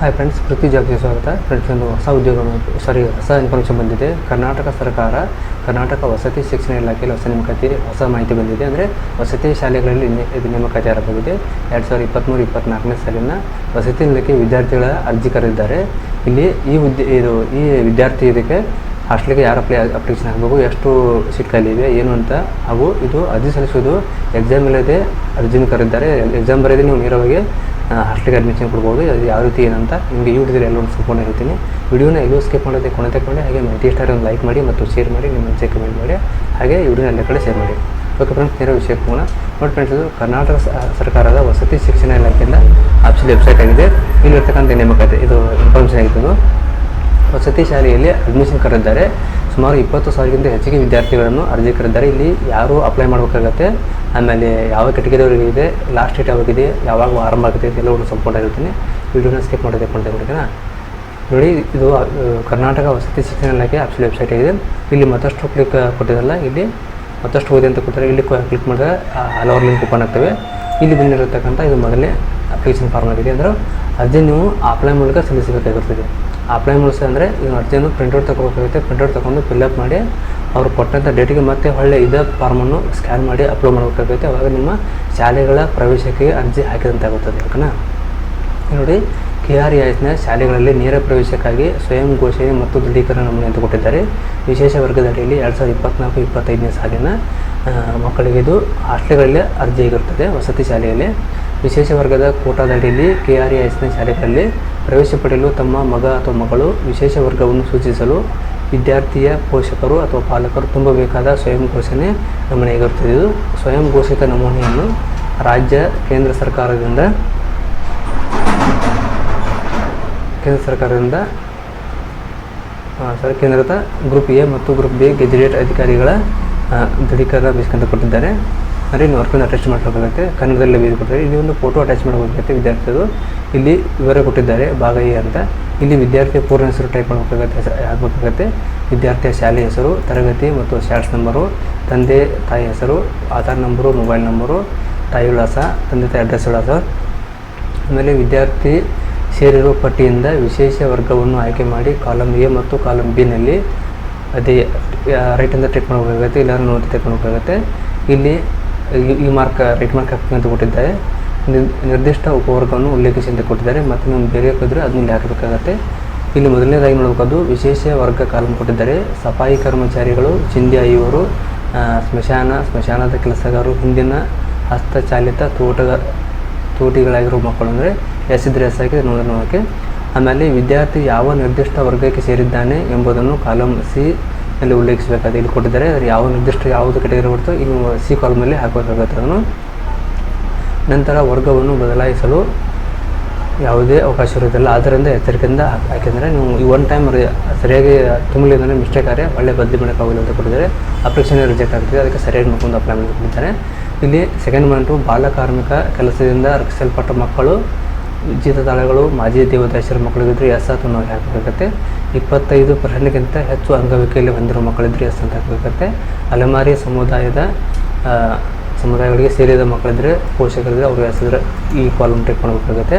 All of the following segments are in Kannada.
ಹಾಯ್ ಫ್ರೆಂಡ್ಸ್ ಪ್ರತಿ ಜಾಬ್ಗೆ ಸ್ವಾಗತ. ಫ್ರೆಂಡ್ಸ್ ಒಂದು ಹೊಸ ಉದ್ಯೋಗ ಸಾರಿ, ಹೊಸ ಇನ್ಫಾರ್ಮೇಷನ್ ಬಂದಿದೆ. ಕರ್ನಾಟಕ ಸರ್ಕಾರ, ಕರ್ನಾಟಕ ವಸತಿ ಶಿಕ್ಷಣ ಇಲಾಖೆಯಲ್ಲಿ ಹೊಸ ನೇಮಕಾತಿ, ಹೊಸ ಮಾಹಿತಿ ಬಂದಿದೆ. ಅಂದರೆ ವಸತಿ ಶಾಲೆಗಳಲ್ಲಿ ಇದು ನೇಮಕಾತಿ ಆರಂಭವಾಗಿದೆ ಎರಡು ಸಾವಿರದ ಇಪ್ಪತ್ತ್ಮೂರು ಇಪ್ಪತ್ತ್ನಾಲ್ಕನೇ ಸಾಲಿನ ವಸತಿ ಇಲಾಖೆ ವಿದ್ಯಾರ್ಥಿಗಳ ಅರ್ಜಿ ಕರೆದಿದ್ದಾರೆ. ಇಲ್ಲಿ ಈ ಉದ್ಯ, ಇದು ಈ ವಿದ್ಯಾರ್ಥಿ ಇದಕ್ಕೆ ಹಾಸ್ಟೆಲ್ಗೆ ಯಾರು ಅಪ್ಲೈ ಅಪ್ಲಿಕೇಶನ್ ಹಾಕಬೇಕು ಎಷ್ಟು ಸೀಟ್ ಖಾಲಿ ಏನು ಅಂತ, ಹಾಗೂ ಇದು ಅರ್ಜಿ ಸಲ್ಲಿಸೋದು ಎಕ್ಸಾಮ್ ಇಲ್ಲದೆ ಅರ್ಜಿನ ಕರೆದಿದ್ದಾರೆ. ಎಕ್ಸಾಮ್ ಬರೆದೇ ನೀವು ನೇರವಾಗಿ ಹಾಸ್ಟೆಲ್ಗೆ ಅಡ್ಮಿಷನ್ ಕೊಡ್ಬೋದು. ಅದು ಯಾವ ರೀತಿ ಏನಂತ ನಿಮಗೆ ಯೂಟ್ಯೂಬ್ ಎಲ್ಲರೂ ಸಂಪೂರ್ಣ ಹೇಳ್ತೀನಿ. ವಿಡಿಯೋನ ಎಲ್ಲೂ ಸ್ಕಿಪ್ ಮಾಡೋದೇ ಕೊನೆ ತಗೊಂಡು. ಹಾಗೆ ಮಾಹಿತಿ ಸ್ಟಾರ್ ಒಂದು ಲೈಕ್ ಮಾಡಿ ಮತ್ತು ಶೇರ್ ಮಾಡಿ, ನಿಮ್ಮ ಅನಿಸಿಕೆ ಕಮೆಂಟ್ ಮಾಡಿ. ಹಾಗೆ ವಿಡಿಯೋನ ಎಲ್ಲ ಕಡೆ ಶೇರ್ ಮಾಡಿ. ಓಕೆ ಫ್ರೆಂಡ್ಸ್ ನೇರ ವಿಷಯಕ್ಕೆ ಹೋಗೋಣ ನೋಡಿ ಫ್ರೆಂಡ್ಸ್ ಇದು ಕರ್ನಾಟಕ ಸರ್ಕಾರದ ವಸತಿ ಶಿಕ್ಷಣ ಇಲಾಖೆಯಿಂದ ಆಪ್ಷನ್ ವೆಬ್ಸೈಟ್ ಆಗಿದೆ. ಇಲ್ಲಿರ್ತಕ್ಕಂಥ ನೇಮಕಾತಿ ಇದು ಇನ್ಫಾರ್ಮೇಷನ್ ಆಗಿದ್ದು. ವಸತಿ ಶಾಲೆಯಲ್ಲಿ ಅಡ್ಮಿಷನ್ ಕರೆದಿದ್ದಾರೆ ಸುಮಾರು ಇಪ್ಪತ್ತು ಸಾವಿರಕ್ಕಿಂತ ಹೆಚ್ಚಿಗೆ ವಿದ್ಯಾರ್ಥಿಗಳನ್ನು ಅರ್ಜಿ ಕರೆದಿದ್ದಾರೆ ಇಲ್ಲಿ ಯಾರು ಅಪ್ಲೈ ಮಾಡಬೇಕಾಗತ್ತೆ, ಆಮೇಲೆ ಯಾವ ಕೆಟಗರಿಯವರಿಗೆ ಇದೆ ಲಾಸ್ಟ್ ಡೇಟ್ ಯಾವಾಗಿದೆ ಯಾವಾಗ ಆರಂಭ ಆಗುತ್ತೆ ಎಲ್ಲವನ್ನು ಸಂಪೂರ್ಣ ಹೇಳ್ತೀನಿ ವಿಡಿಯೋನ ಸ್ಕಿಪ್ ಮಾಡೋದೇ ಕೊಡ್ತೇವೆ ಓಕೆನಾ ನೋಡಿ, ಇದು ಕರ್ನಾಟಕ ವಸತಿ ಶಿಕ್ಷಣ ಇಲಾಖೆ ಆಫೀಸಿಯಲ್ ವೆಬ್ಸೈಟ್ ಆಗಿದೆ. ಇಲ್ಲಿ ಮತ್ತಷ್ಟು ಕ್ಲಿಕ್ ಕೊಟ್ಟಿದ್ದಲ್ಲ, ಇಲ್ಲಿ ಮತ್ತಷ್ಟು ಓದಿ ಅಂತ ಕೊಟ್ಟರೆ ಇಲ್ಲಿ ಕ್ಲಿಕ್ ಮಾಡಿದ್ರೆ ಹಲವಾರು ಲಿಂಕ್ ಓಪನ್ ಆಗ್ತವೆ. ಇಲ್ಲಿ ಬಂದಿರತಕ್ಕಂಥ ಇದು ಮೊದಲನೇ ಅಪ್ಲಿಕೇಶನ್ ಫಾರ್ಮ್ ಆಗಿದೆ. ಅಂದರೆ ಅರ್ಜಿ ನೀವು ಅಪ್ಲೈ ಮೂಲಕ ಸಲ್ಲಿಸಬೇಕಾಗಿರ್ತದೆ. ಅಪ್ಲೈ ಮೂಲಕ ಅಂದರೆ ಇವ್ನ ಅರ್ಜಿಯನ್ನು ಪ್ರಿಂಟೌಟ್ ತಗೋಬೇಕಾಗುತ್ತೆ ಪ್ರಿಂಟೌಟ್ ತೊಗೊಂಡು ಫಿಲ್ಅಪ್ ಮಾಡಿ ಅವ್ರು ಕೊಟ್ಟಂಥ ಡೇಟಿಗೆ ಮತ್ತೆ ಒಳ್ಳೆ ಇದೇ ಫಾರ್ಮನ್ನು ಸ್ಕ್ಯಾನ್ ಮಾಡಿ ಅಪ್ಲೋಡ್ ಮಾಡಬೇಕಾಗುತ್ತೆ. ಅವಾಗ ನಿಮ್ಮ ಶಾಲೆಗಳ ಪ್ರವೇಶಕ್ಕೆ ಅರ್ಜಿ ಹಾಕಿದಂತಾಗುತ್ತದೆ, ಓಕೆನಾ? ನೋಡಿ ಕೆ ಆರ್ ಎಸ್ನ ಶಾಲೆಗಳಲ್ಲಿ ನೇರ ಪ್ರವೇಶಕ್ಕಾಗಿ ಸ್ವಯಂ ಘೋಷಣೆ ಮತ್ತು ದೃಢೀಕರಣ ನಮೂನೆ ಅಂತ ಕೊಟ್ಟಿದ್ದಾರೆ. ವಿಶೇಷ ವರ್ಗದ ಅಡಿಯಲ್ಲಿ ಎರಡು ಸಾವಿರದ ಇಪ್ಪತ್ನಾಲ್ಕು, ಇಪ್ಪತ್ತೈದನೇ ಸಾಲಿನ ಮಕ್ಕಳಿಗೆ ಇದು ಹಾಸ್ಟೆಲ್ಗಳಲ್ಲಿ ಅರ್ಜಿ ಆಗಿರುತ್ತದೆ, ವಸತಿ ಶಾಲೆಯಲ್ಲಿ. ವಿಶೇಷ ವರ್ಗದ ಕೋಟಾದ ಅಡಿಯಲ್ಲಿ ಕೆ ಆರ್ ಎಸ್ನ ಶಾಲೆಗಳಲ್ಲಿ ಪ್ರವೇಶ ಪಡೆಯಲು ತಮ್ಮ ಮಗ ಅಥವಾ ಮಗಳು ವಿಶೇಷ ವರ್ಗವನ್ನು ಸೂಚಿಸಲು ವಿದ್ಯಾರ್ಥಿಯ ಪೋಷಕರು ಅಥವಾ ಪಾಲಕರು ತುಂಬಬೇಕಾದ ಸ್ವಯಂ ಘೋಷಣೆ ನಮೂನೆಯಾಗಿರುತ್ತದೆ ಇದು ಸ್ವಯಂ ಘೋಷಿತ ನಮೂನೆಯನ್ನು ರಾಜ್ಯ, ಕೇಂದ್ರ ಸರ್ಕಾರದಿಂದ ಕೇಂದ್ರ ಸರ್ಕಾರದಿಂದ ಸರ್ ಕೇಂದ್ರದ ಗ್ರೂಪ್ ಎ ಮತ್ತು ಗ್ರೂಪ್ ಬಿ ಗೆಜೆಟೆಡ್ ಅಧಿಕಾರಿಗಳ ದೃಢೀಕರಣ ಬೇಸ್ಕಂತ ಕೊಟ್ಟಿದ್ದಾರೆ ಅಂದರೆ ಇನ್ನು ವರ್ಕನ್ನು ಅಟ್ಯಾಚ್ ಮಾಡ್ಕೋಬೇಕಾಗುತ್ತೆ ಕನ್ನಡದಲ್ಲಿ ಬೀದಿ ಕೊಡ್ತಾರೆ. ಇಲ್ಲಿ ಒಂದು ಫೋಟೋ ಅಟ್ಯಾಚ್ ಮಾಡಬೇಕಾಗುತ್ತೆ ವಿದ್ಯಾರ್ಥಿಗಳು ಇಲ್ಲಿ ವಿವರ ಕೊಟ್ಟಿದ್ದಾರೆ, ಭಾಗ ಎ ಅಂತ. ಇಲ್ಲಿ ವಿದ್ಯಾರ್ಥಿಯ ಪೂರ್ಣ ಹೆಸರು ಟೈಪ್ ಮಾಡಬೇಕಾಗತ್ತೆ ಆಗಬೇಕಾಗತ್ತೆ. ವಿದ್ಯಾರ್ಥಿಯ ಶಾಲೆ ಹೆಸರು, ತರಗತಿ ಮತ್ತು ಶಾಟ್ಸ್ ನಂಬರು ತಂದೆ, ತಾಯಿ ಹೆಸರು, ಆಧಾರ್ ನಂಬರು ಮೊಬೈಲ್ ನಂಬರು ತಾಯಿ ವಿಳಾಸ ತಂದೆ, ತಾಯಿ ಅಡ್ರೆಸ್ ವಿಳಾಸ ಆಮೇಲೆ ವಿದ್ಯಾರ್ಥಿ ಸೇರಿರುವ ಪಟ್ಟಿಯಿಂದ ವಿಶೇಷ ವರ್ಗವನ್ನು ಆಯ್ಕೆ ಮಾಡಿ ಕಾಲಮ್ ಎ ಮತ್ತು ಕಾಲಮ್ ಬಿನಲ್ಲಿ ಅದೇ ರೈಟಿಂದ ಟೈಪ್ ಮಾಡಬೇಕಾಗುತ್ತೆ ಇಲ್ಲ ನೋಡಿ ಟೈಪ್ ಮಾಡಬೇಕಾಗುತ್ತೆ ಇಲ್ಲಿ ಈ- ಮಾರ್ಕ್ ರೈಟ್ ಮಾರ್ಕ್ ಹಾಕಿ ಅಂತ ಕೊಟ್ಟಿದ್ದಾರೆ. ನಿರ್- ನಿರ್ದಿಷ್ಟ ಉಪವರ್ಗವನ್ನು ಉಲ್ಲೇಖಿಸಿ ಅಂತ ಕೊಟ್ಟಿದ್ದಾರೆ. ಮತ್ತು ನೀವು ಬೇರೆ ಹಾಕಿದ್ರೆ ಅದನ್ನ ಇಲ್ಲಿ ಹಾಕಬೇಕಾಗತ್ತೆ. ಇಲ್ಲಿ ಮೊದಲನೇದಾಗಿ ನೋಡಬೇಕಾದ್ದು ವಿಶೇಷ ವರ್ಗ ಕಾಲಂ ಕೊಟ್ಟಿದ್ದಾರೆ. ಸಫಾಯಿ ಕರ್ಮಚಾರಿಗಳು, ಚಿಂದಿ ಆಯುವರು ಸ್ಮಶಾನ, ಸ್ಮಶಾನದ ಕೆಲಸಗಾರರು, ಹಿಂದಿನ ಹಸ್ತಚಾಲಿತ ತೋಟಗ ತೋಟಿಗಳಾಗಿರೋ ಮಕ್ಕಳು ಅಂದರೆ ಎಸ್ ಇದ್ರೆ ಎಸ್ ಆಗಿದೆ ನೋಡೋಕೆ. ಆಮೇಲೆ ವಿದ್ಯಾರ್ಥಿ ಯಾವ ನಿರ್ದಿಷ್ಟ ವರ್ಗಕ್ಕೆ ಸೇರಿದ್ದಾನೆ ಎಂಬುದನ್ನು ಕಾಲಂ ಸಿ ಅಲ್ಲಿ ಉಲ್ಲೇಖಿಸಬೇಕಾದ ಇಲ್ಲಿ ಕೊಟ್ಟಿದ್ದಾರೆ. ಅದ್ರ ಯಾವ ನಿರ್ದಿಷ್ಟ ಯಾವುದು ಕೆಟಗರಿ ಬರ್ತೋ ಇನ್ನು ಸಿ ಕಾಲಮಲ್ಲಿ ಹಾಕಬೇಕಾಗುತ್ತೆ ಅದನ್ನು ನಂತರ ವರ್ಗವನ್ನು ಬದಲಾಯಿಸಲು ಯಾವುದೇ ಅವಕಾಶ ಇರೋದಿಲ್ಲ ಆದ್ದರಿಂದ ಎಚ್ಚರಿಕೆಯಿಂದ ಯಾಕೆಂದರೆ ನೀವು ಈ ಒನ್ ಟೈಮ್ ಸರಿಯಾಗಿ ತುಂಬಲಿಂದರೆ ಮಿಸ್ಟೇಕ್ ಆದರೆ ಒಳ್ಳೆ ಬದಲಿ ಮಾಡೋಕ್ಕಾಗಲ್ಲ ಅಂತ ಕೊಟ್ಟಿದ್ದಾರೆ. ಅಪ್ಲಿಕೇಶನ್ ರಿಜೆಕ್ಟ್ ಆಗ್ತದೆ. ಅದಕ್ಕೆ ಸರಿಯಾಗಿ ನೋಡ್ಕೊಂಡು ಅಪ್ಲೈ ಮಾಡಿಕೊಂಡಿದ್ದಾರೆ ಇಲ್ಲಿ ಸೆಕೆಂಡ್ ಪಾಯಿಂಟು ಬಾಲಕಾರ್ಮಿಕ ಕೆಲಸದಿಂದ ರಕ್ಷಿಸಲ್ಪಟ್ಟ ಮಕ್ಕಳು ಜೀತದಾಳಗಳು ಮಾಜಿ ದೇವದಾಸರ ಮಕ್ಕಳಿಗಿದ್ರೆ ಎಸ್ ಅಂತ ನಾವು ಹಾಕಬೇಕಾಗತ್ತೆ ಇಪ್ಪತ್ತೈದು ಪರ್ಸೆಂಟ್ಗಿಂತ ಹೆಚ್ಚು ಅಂಗವಿಕಲ್ಯ ಹೊಂದಿರೋ ಮಕ್ಕಳಿದ್ರೆ ಎಸ್ ಅಂತ ಹಾಕಬೇಕಾಗತ್ತೆ ಅಲೆಮಾರಿ ಸಮುದಾಯದ ಸಮುದಾಯಗಳಿಗೆ ಸೇರಿದ ಮಕ್ಕಳಿದ್ರೆ ಪೋಷಕರಿದ್ರೆ ಅವರು ಹೆಸರು ಈ ಕಾಲಮ್ ಟೈಪ್ ಮಾಡಬೇಕಾಗುತ್ತೆ.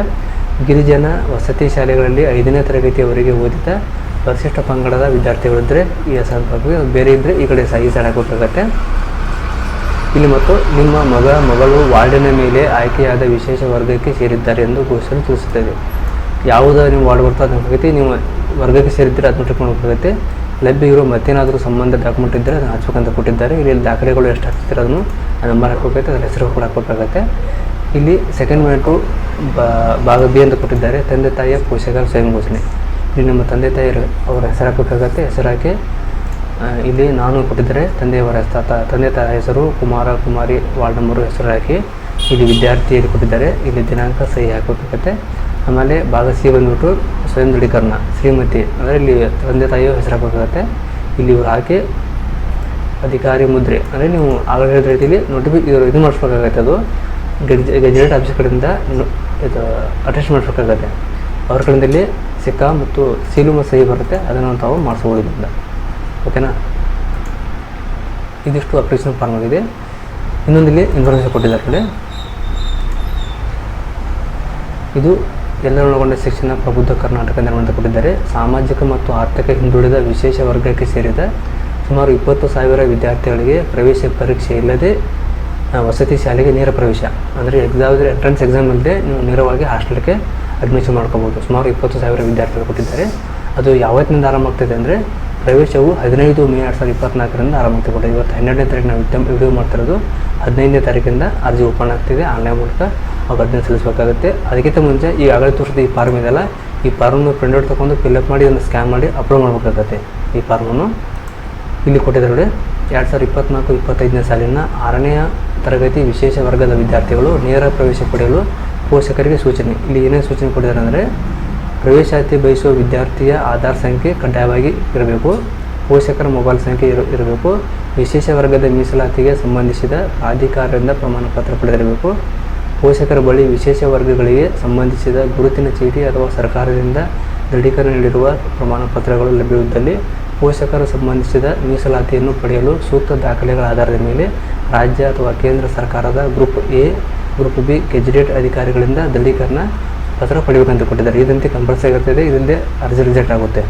ಗಿರಿಜನ ವಸತಿ ಶಾಲೆಗಳಲ್ಲಿ ಐದನೇ ತರಗತಿಯವರೆಗೆ ಓದಿದ ಪರಿಶಿಷ್ಟ ಪಂಗಡದ ವಿದ್ಯಾರ್ಥಿಗಳಿದ್ರೆ ಈ ಹಾಕ್ಬೇಕು. ಬೇರೆ ಇದ್ದರೆ ಈ ಕಡೆ ಸಹಿ ಸಾಲ ಕೊಟ್ಟಾಗುತ್ತೆ ಇಲ್ಲಿ ಮತ್ತು ನಿಮ್ಮ ಮಗ, ಮಗಳು ವಾರ್ಡಿನ ಮೇಲೆ ಆಯ್ಕೆಯಾದ ವಿಶೇಷ ವರ್ಗಕ್ಕೆ ಸೇರಿದ್ದಾರೆ ಎಂದು ಘೋಷಣೆ ತಿಳಿಸುತ್ತದೆ. ಯಾವುದೋ ನೀವು ವಾರ್ಡ್ ಬರ್ತೋ ಅದನ್ನು ಹೋಗುತ್ತೆ, ನೀವು ವರ್ಗಕ್ಕೆ ಸೇರಿದ್ದರೆ ಅದನ್ನು ಇಟ್ಕೊಂಡು ಮಾಡಬೇಕಾಗುತ್ತೆ ಲಭ್ಯ ಇರೋ ಮತ್ತೇನಾದರೂ ಸಂಬಂಧ ಡಾಕ್ಯುಮೆಂಟ್ ಇದ್ದರೆ ಅದನ್ನು ಹಚ್ಬೇಕಂತ ಕೊಟ್ಟಿದ್ದಾರೆ. ಇಲ್ಲಿ ದಾಖಲೆಗಳು ಎಷ್ಟು ಹಾಕ್ತಿರೋ ಅದನ್ನು ಆ ನಂಬರ್ ಹಾಕಬೇಕಾಗುತ್ತೆ, ಅದರ ಹೆಸರು ಕೂಡ ಹಾಕಬೇಕಾಗತ್ತೆ. ಇಲ್ಲಿ ಸೆಕೆಂಡ್ ಮಿನಿಟು ಭಾಗ ಬಿ ಅಂತ ಕೊಟ್ಟಿದ್ದಾರೆ. ತಂದೆ ತಾಯಿಯ ಪೋಷಕರ ಸ್ವಯಂ ಘೋಷಣೆ. ಇಲ್ಲಿ ನಮ್ಮ ತಂದೆ ತಾಯಿಯರು ಅವರ ಹೆಸರು ಹಾಕಬೇಕಾಗತ್ತೆ. ಹೆಸರು ಹಾಕಿ ಇಲ್ಲಿ ನಾನು ಕೊಟ್ಟಿದ್ದರೆ ತಂದೆಯವರ ಹೆಸರು ತ- ತಂದೆ ತಾಯಿ ಹೆಸರು ಕುಮಾರ ಕುಮಾರಿ ವಾರ್ಡ್ ನಂಬರು ಹೆಸರು ಹಾಕಿ ಇಲ್ಲಿ ವಿದ್ಯಾರ್ಥಿಯಲ್ಲಿ ಕೊಟ್ಟಿದ್ದಾರೆ. ಇಲ್ಲಿ ದಿನಾಂಕ ಸಹಿ ಹಾಕಬೇಕಾಗತ್ತೆ. ಆಮೇಲೆ ಭಾಗ ಸಿ ಬಂದ್ಬಿಟ್ಟು ಸ್ವಯಂ ದೃಢೀಕರಣ, ಶ್ರೀಮತಿ, ಅಂದರೆ ಇಲ್ಲಿ ತಂದೆ ತಾಯಿಯ ಹೆಸರು ಹಾಕಬೇಕಾಗತ್ತೆ ಇಲ್ಲಿ ಇವರು ಹಾಕಿ ಅಧಿಕಾರಿ ಮುದ್ರೆ, ಅಂದರೆ ನೀವು ಆಗಲೇ ಹೇಳಿದ ರೀತಿಯಲ್ಲಿ ನೋಟಿಫಿ ಇದು ಇದು ಮಾಡಿಸ್ಬೇಕಾಗತ್ತೆ ಅದು. ಗೆಜ್ ಗೆಜೆಟ್ ಆಫೀಸ್ ಕಡೆಯಿಂದ ಇದು ಅಟೆಸ್ಟ್ ಮಾಡಿಸ್ಬೇಕಾಗತ್ತೆ. ಅವ್ರ ಕಡೆಯಲ್ಲಿ ಸಿಕ್ಕ ಮತ್ತು ಸೀಲು ಸಹಿ ಬರುತ್ತೆ, ಅದನ್ನು ತಾವು ಮಾಡಿಸ್ಬೋದು ಓಕೆನಾ? ಇದಿಷ್ಟು ಅಪ್ಲಿಕೇಶನ್ ಫಾರ್ಮ್ ಆಗಿದೆ ಇನ್ನೊಂದಿಲ್ಲಿ ಇನ್ಫಾರ್ಮೇಷನ್ ಕೊಟ್ಟಿದ್ದಾರೆ ಕಡೆ ಇದು ಎಲ್ಲರೊಳಗೊಂಡ ಶಿಕ್ಷಣ, ಪ್ರಬುದ್ಧ ಕರ್ನಾಟಕ ನಿರ್ಮಾಣ ಕೊಟ್ಟಿದ್ದಾರೆ. ಸಾಮಾಜಿಕ ಮತ್ತು ಆರ್ಥಿಕ ಹಿಂದುಳಿದ ವಿಶೇಷ ವರ್ಗಕ್ಕೆ ಸೇರಿದ ಸುಮಾರು ಇಪ್ಪತ್ತು ಸಾವಿರ ವಿದ್ಯಾರ್ಥಿಗಳಿಗೆ ಪ್ರವೇಶ ಪರೀಕ್ಷೆ ಇಲ್ಲದೆ ವಸತಿ ಶಾಲೆಗೆ ನೇರ ಪ್ರವೇಶ. ಅಂದರೆ ಎಕ್ಸಾಮ್ ಎಂಟ್ರೆನ್ಸ್ ಎಕ್ಸಾಮ್ ಇಲ್ಲದೆ ನೀವು ನೇರವಾಗಿ ಹಾಸ್ಟೆಲ್ಗೆ ಅಡ್ಮಿಷನ್ ಮಾಡ್ಕೋಬೋದು. ಸುಮಾರು ಇಪ್ಪತ್ತು ಸಾವಿರ ವಿದ್ಯಾರ್ಥಿಗಳು ಕೊಟ್ಟಿದ್ದಾರೆ. ಅದು ಯಾವತ್ತಿನಿಂದ ಆರಂಭ ಆಗ್ತಿದೆ ಅಂದರೆ ಪ್ರವೇಶವು ಹದಿನೈದು ಮೇ ಎರಡು ಸಾವಿರದ ಇಪ್ಪತ್ನಾಲ್ಕರಿಂದ ಆರಂಭ ಆಗ್ತಿದೆ ಇವತ್ತು ಹನ್ನೆರಡನೇ ತಾರೀಕು ನಾವು ವಿದ್ಯಾ ವಿಡಿಯೋ ಮಾಡ್ತಿರೋದು ಹದಿನೈದನೇ ತಾರೀಕಿಂದ ಅರ್ಜಿ ಓಪನ್ ಆಗ್ತಿದೆ. ಆನ್ಲೈನ್ ಮೂಲಕ ಅವಾಗ ಅರ್ಜಿ ಸಲ್ಲಿಸಬೇಕಾಗುತ್ತೆ. ಅದಕ್ಕಿಂತ ಮುಂಚೆ ಈ ಆಗಲೇ ತೋರಿಸಿದ ಈ ಫಾರ್ಮ್ ಇದೆಲ್ಲ ಈ ಫಾರ್ಮನ್ನು ಪ್ರಿಂಟ್ಔಟ್ ತೊಗೊಂಡು ಫಿಲ್ಅಪ್ ಮಾಡಿ ಅದನ್ನು ಸ್ಕ್ಯಾನ್ ಮಾಡಿ ಅಪ್ಲೋಡ್ ಮಾಡಬೇಕಾಗತ್ತೆ ಈ ಫಾರ್ಮನ್ನು ಇಲ್ಲಿ ಕೊಟ್ಟಿದ್ದಾರೆ ಎರಡು ಸಾವಿರದ ಇಪ್ಪತ್ನಾಲ್ಕು ಇಪ್ಪತ್ತೈದನೇ ಸಾಲಿನ ಆರನೆಯ ತರಗತಿ ವಿಶೇಷ ವರ್ಗದ ವಿದ್ಯಾರ್ಥಿಗಳು ನೇರ ಪ್ರವೇಶ ಪಡೆಯಲು ಪೋಷಕರಿಗೆ ಸೂಚನೆ. ಇಲ್ಲಿ ಏನೇ ಸೂಚನೆ ಕೊಟ್ಟಿದ್ದಾರೆ ಅಂದರೆ ಪ್ರವೇಶಾತಿ ಬಯಸುವ ವಿದ್ಯಾರ್ಥಿಯ ಆಧಾರ್ ಸಂಖ್ಯೆ ಕಡ್ಡಾಯವಾಗಿ ಇರಬೇಕು. ಪೋಷಕರ ಮೊಬೈಲ್ ಸಂಖ್ಯೆ ಇರ, ಇರಬೇಕು. ವಿಶೇಷ ವರ್ಗದ ಮೀಸಲಾತಿಗೆ ಸಂಬಂಧಿಸಿದ ಪ್ರಾಧಿಕಾರದಿಂದ ಪ್ರಮಾಣ ಪತ್ರ ಪಡೆದಿರಬೇಕು. ಪೋಷಕರ ಬಳಿ ವಿಶೇಷ ವರ್ಗಗಳಿಗೆ ಸಂಬಂಧಿಸಿದ ಗುರುತಿನ ಚೀಟಿ ಅಥವಾ ಸರ್ಕಾರದಿಂದ ದೃಢೀಕರಣ ನೀಡಿರುವ ಪ್ರಮಾಣ ಪತ್ರಗಳು ಲಭ್ಯವಿದ್ದಲ್ಲಿ ಪೋಷಕರು ಸಂಬಂಧಿಸಿದ ಮೀಸಲಾತಿಯನ್ನು ಪಡೆಯಲು ಸೂಕ್ತ ದಾಖಲೆಗಳ ಆಧಾರದ ಮೇಲೆ ರಾಜ್ಯ ಅಥವಾ ಕೇಂದ್ರ ಸರ್ಕಾರದ group A, group B gazetted ಅಧಿಕಾರಿಗಳಿಂದ ದೃಢೀಕರಣ ಪತ್ರ ಪಡಿಬೇಕಂತ ಕೊಟ್ಟಿದ್ದಾರೆ. ಇದಂತೆ ಕಂಪಲ್ಸರಿ ಆಗುತ್ತದೆ ಇದಂತೆ ಅರ್ಜಿ ರಿಜೆಕ್ಟ್ ಆಗುತ್ತೆ.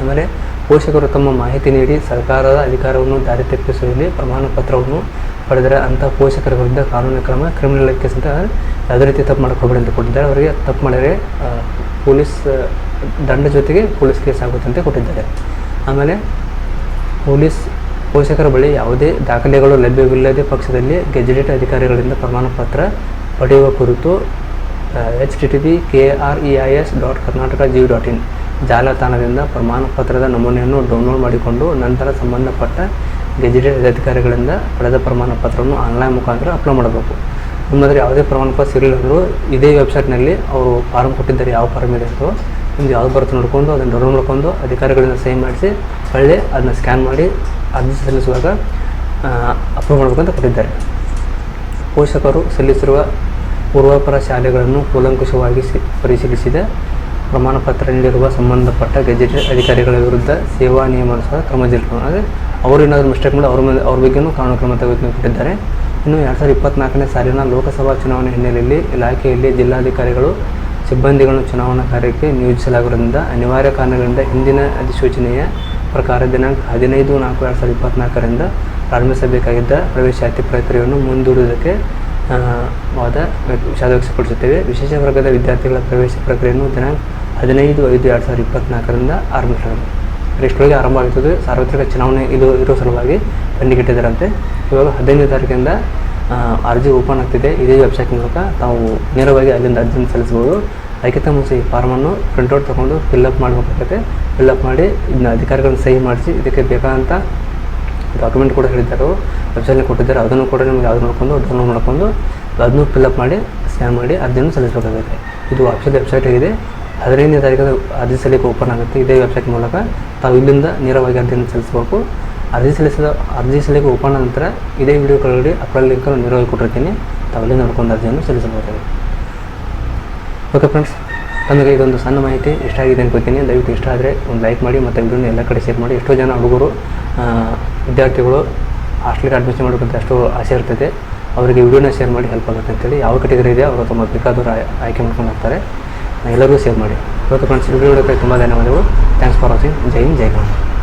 ಆಮೇಲೆ ಪೋಷಕರು ತಮ್ಮ ಮಾಹಿತಿ ನೀಡಿ ಸರ್ಕಾರದ ಅಧಿಕಾರವನ್ನು ದಾರಿ ತಪ್ಪಿಸುವಲ್ಲಿ ಪ್ರಮಾಣ ಪತ್ರವನ್ನು ಪಡೆದರೆ ಅಂಥ ಪೋಷಕರ ವಿರುದ್ಧ ಕಾನೂನು ಕ್ರಮ ಕ್ರಿಮಿನಲ್ ಕೇಸ್ ಅಂತ ಯಾವುದೇ ರೀತಿ ತಪ್ಪು ಮಾಡ್ಕೊಬೇಡಿ ಅಂತ ಕೊಟ್ಟಿದ್ದಾರೆ. ಅವರಿಗೆ ತಪ್ಪು ಮಾಡಿದರೆ ಪೊಲೀಸ್ ದಂಡ ಜೊತೆಗೆ ಪೊಲೀಸ್ ಕೇಸ್ ಆಗುತ್ತೆ ಅಂತ ಕೊಟ್ಟಿದ್ದಾರೆ. ಆಮೇಲೆ ಪೊಲೀಸ್, ಪೋಷಕರ ಬಳಿ ಯಾವುದೇ ದಾಖಲೆಗಳು ಲಭ್ಯವಿಲ್ಲದೆ ಪಕ್ಷದಲ್ಲಿ ಗೆಜೆಟೆಡ್ ಅಧಿಕಾರಿಗಳಿಂದ ಪ್ರಮಾಣ ಪತ್ರ ಪಡೆಯುವ ಕುರಿತು H T T P K R E I S dot Karnataka ಜಿಯು dot in ಜಾಲತಾಣದಿಂದ ಪ್ರಮಾಣ ಪತ್ರದ ನಮೂನೆಯನ್ನು ಡೌನ್ಲೋಡ್ ಮಾಡಿಕೊಂಡು ನಂತರ ಸಂಬಂಧಪಟ್ಟ ಗೆಜೆಟೆಡ್ ಅಧಿಕಾರಿಗಳಿಂದ ಪಡೆದ ಪ್ರಮಾಣ ಪತ್ರವನ್ನು ಆನ್ಲೈನ್ ಮುಖಾಂತರ ಅಪ್ಲೋಡ್ ಮಾಡಬೇಕು. ನಿಮ್ಮದ್ರೆ ಯಾವುದೇ ಪ್ರಮಾಣ ಪತ್ರ ಸಿಗಲಿಲ್ಲ ಅಂದರೂ ಇದೇ ವೆಬ್ಸೈಟ್ನಲ್ಲಿ ಅವರು ಫಾರ್ಮ್ ಕೊಟ್ಟಿದ್ದಾರೆ, ಯಾವ ಫಾರ್ಮ್ ಇದೆ ಅಂತ ನಿಮ್ದು ಯಾವ್ದು ಬರುತ್ತೆ ನೋಡ್ಕೊಂಡು ಅದನ್ನು ಡೌನ್ಲೋಡ್ ಮಾಡ್ಕೊಂಡು ಅಧಿಕಾರಿಗಳಿಂದ ಸೈನ್ ಮಾಡಿಸಿ ಹೊಳ್ಳಿ ಅದನ್ನ ಸ್ಕ್ಯಾನ್ ಮಾಡಿ ಅರ್ಜಿ ಸಲ್ಲಿಸುವಾಗ ಅಪ್ರೂವ್ ಮಾಡಬೇಕಂತ ಕೊಟ್ಟಿದ್ದಾರೆ. ಪೋಷಕರು ಸಲ್ಲಿಸಿರುವ ಪೂರ್ವಾಪರ ಶಾಲೆಗಳನ್ನು ಕೂಲಂಕುಷವಾಗಿ ಪರಿಶೀಲಿಸಿದ ಪ್ರಮಾಣಪತ್ರ ನೀಡಿರುವ ಸಂಬಂಧಪಟ್ಟ ಗೆಜೆಟೆಡ್ ಅಧಿಕಾರಿಗಳ ವಿರುದ್ಧ ಸೇವಾ ನಿಯಮಾನುಸಾರ ಕ್ರಮ ಜರುಗಿಸಬೇಕು ಅಂದರೆ ಅವರು ಏನಾದರೂ ಮಿಸ್ಟೇಕ್ ಮಾಡಿ ಅವ್ರ ಮೇಲೆ, ಅವ್ರ ಬಗ್ಗೆನೂ ಕಾನೂನು ಕ್ರಮ ತೆಗೆದುಕೊಂಡು ಕೊಟ್ಟಿದ್ದಾರೆ ಇನ್ನು ಎರಡು ಸಾವಿರದ ಇಪ್ಪತ್ನಾಲ್ಕನೇ ಸಾಲಿನ ಲೋಕಸಭಾ ಚುನಾವಣೆ ಹಿನ್ನೆಲೆಯಲ್ಲಿ ಇಲಾಖೆಯಲ್ಲಿ ಜಿಲ್ಲಾಧಿಕಾರಿಗಳು ಸಿಬ್ಬಂದಿಗಳನ್ನು ಚುನಾವಣಾ ಕಾರ್ಯಕ್ಕೆ ನಿಯೋಜಿಸಲಾಗಿರುವುದರಿಂದ ಅನಿವಾರ್ಯ ಕಾರಣಗಳಿಂದ ಹಿಂದಿನ ಅಧಿಸೂಚನೆಯ ಪ್ರಕಾರ ದಿನಾಂಕ ಹದಿನೈದು ನಾಲ್ಕು ಎರಡು ಸಾವಿರದ ಇಪ್ಪತ್ನಾಲ್ಕರಿಂದ ಪ್ರಾರಂಭಿಸಬೇಕಾಗಿದ್ದ ಪ್ರವೇಶಾತಿ ಪ್ರಕ್ರಿಯೆಯನ್ನು ಮುಂದೂಡುವುದಕ್ಕೆ ವಾದ ವಿಷಾದ ವ್ಯಕ್ತಪಡಿಸುತ್ತೇವೆ. ವಿಶೇಷ ವರ್ಗದ ವಿದ್ಯಾರ್ಥಿಗಳ ಪ್ರವೇಶ ಪ್ರಕ್ರಿಯೆಯನ್ನು ದಿನಾಂಕ ಹದಿನೈದು, ಐದು, ಎರಡು ಸಾವಿರದ ಇಪ್ಪತ್ನಾಲ್ಕರಿಂದ ಆರಂಭಿಸಲಾಗಿದೆ ಇಷ್ಟೊಳಗೆ ಆರಂಭ ಆಗುತ್ತದೆ. ಸಾರ್ವತ್ರಿಕ ಚುನಾವಣೆ ಇದು ಇರೋ ಸಲುವಾಗಿ ಪೆಂಡಿಗಿಟ್ಟಿದ್ದಾರಂತೆ ಇವಾಗ ಹದಿನೈದು ತಾರೀಕಿಂದ ಅರ್ಜಿ ಓಪನ್ ಆಗ್ತಿದೆ. ಇದೇ ವೆಬ್ಸೈಟ್ ಮೂಲಕ ತಾವು ನೇರವಾಗಿ ಅಲ್ಲಿಂದ ಅರ್ಜಿಯನ್ನು ಸಲ್ಲಿಸ್ಬೋದು ಅದಕ್ಕಿಂತ ಮುಂಚೆ ಈ ಫಾರ್ಮನ್ನು ಪ್ರಿಂಟೌಟ್ ತೊಗೊಂಡು ಫಿಲ್ಅಪ್ ಮಾಡಬೇಕಾಗುತ್ತೆ ಫಿಲ್ಅಪ್ ಮಾಡಿ ಇದನ್ನ ಅಧಿಕಾರಿಗಳನ್ನು ಸಹಿ ಮಾಡಿಸಿ ಇದಕ್ಕೆ ಬೇಕಾದಂಥ ಡಾಕ್ಯುಮೆಂಟ್ ಕೂಡ ಹೇಳಿದ್ದಾರೆ ವೆಬ್ಸೈಟ್ನಲ್ಲಿ ಕೊಟ್ಟಿದ್ದಾರೆ, ಅದನ್ನು ಕೂಡ ನಿಮಗೆ ಯಾವ್ದು ನೋಡ್ಕೊಂಡು ಡೌನ್ಲೋಡ್ ಮಾಡ್ಕೊಂಡು ಅದನ್ನು ಫಿಲ್ಅಪ್ ಮಾಡಿ ಸ್ಕ್ಯಾನ್ ಮಾಡಿ ಅರ್ಜಿಯನ್ನು ಸಲ್ಲಿಸಬೇಕಾಗುತ್ತೆ. ಇದು ಆಫೀಸಲ್ ವೆಬ್ಸೈಟ್ ಆಗಿದೆ. ಹದಿನೈದನೇ ತಾರೀಕು ಅರ್ಜಿ ಸಲ್ಲಿಕೆ ಓಪನ್ ಆಗುತ್ತೆ. ಇದೇ ವೆಬ್ಸೈಟ್ ಮೂಲಕ ತಾವು ಇಲ್ಲಿಂದ ನೇರವಾಗಿ ಅರ್ಜಿಯನ್ನು ಸಲ್ಲಿಸಬೇಕು. ಅರ್ಜಿ ಸಲ್ಲಿಸಿದ, ಅರ್ಜಿ ಸಲ್ಲಿಕೆ ಓಪನ್ ನಂತರ ಇದೇ ವಿಡಿಯೋ ಕೆಳಗಡೆ ಅಪ್ಲೋಡ್ ಲಿಂಕನ್ನು ನೇರವಾಗಿ ಕೊಟ್ಟಿರ್ತೀನಿ. ತಾವು ಇಲ್ಲಿ ನೋಡ್ಕೊಂಡು ಅರ್ಜಿಯನ್ನು ಸಲ್ಲಿಸಬಹುದು ಓಕೆ ಫ್ರೆಂಡ್ಸ್ ನಮಗೆ ಇದೊಂದು ಸಣ್ಣ ಮಾಹಿತಿ ಇಷ್ಟ ಆಗಿದೆ ಅನ್ಕೋತೀನಿ ದಯವಿಟ್ಟು ಇಷ್ಟ ಆದರೆ ಒಂದು ಲೈಕ್ ಮಾಡಿ, ಮತ್ತು ವಿಡಿಯೋನ ಎಲ್ಲ ಕಡೆ ಶೇರ್ ಮಾಡಿ. ಎಷ್ಟೋ ಜನ ಹುಡುಗರು ವಿದ್ಯಾರ್ಥಿಗಳು ಹಾಸ್ಟೆಲ್ಗೆ ಅಡ್ಮಿಷನ್ ಮಾಡಬೇಕಂತ ಅಷ್ಟು ಆಸೆ ಇರ್ತೈತೆ. ಅವರಿಗೆ ವಿಡಿಯೋನ ಶೇರ್ ಮಾಡಿ ಹೆಲ್ಪ್ ಆಗುತ್ತೆ ಅಂತೇಳಿ ಯಾವ ಕೆಟಗರಿ ಇದೆ ಅವರು ತಮ್ಮ ಬೇಕಾದವರು ಆಯ್- ಆಯ್ಕೆ ಮಾಡ್ಕೊಂಡು ಹೋಗ್ತಾರೆ. ಎಲ್ಲರಿಗೂ ಶೇರ್ ಮಾಡಿ. ಇವತ್ತು ಫ್ರೆಂಡ್ಸ್ ವಿಡಿಯೋ ನೋಡೋಕ್ಕೆ ತುಂಬ ಧನ್ಯವಾದಗಳು. Thanks for watching Jai Hind, Jai Kannada